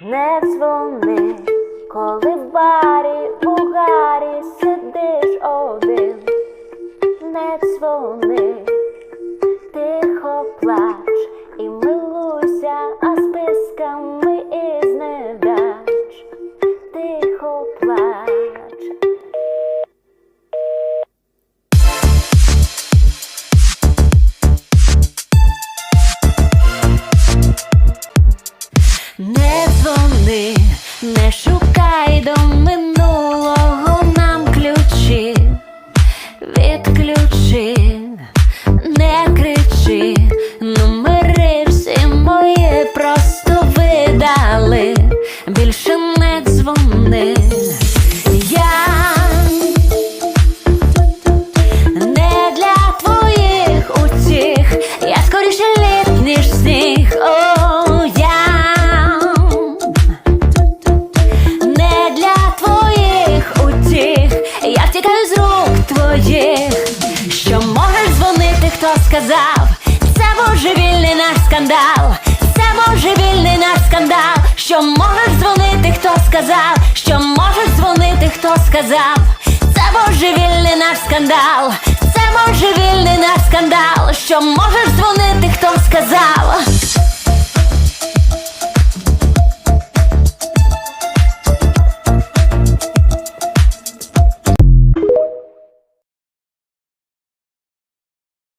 Не дзвони, коли в барі в угарі сидиш один. Не дзвони, тихо плач і милуйся, а списками із недач. Тихо плач. Не відключи, не кричи, номери всі мої просто видали, сказав? Це божевільний наш скандал, це божевільний наш скандал. Що можеш дзвонити, хто сказав? Що можеш дзвонити, хто сказав? Це божевільний наш скандал, це божевільний наш скандал. Що можеш дзвонити?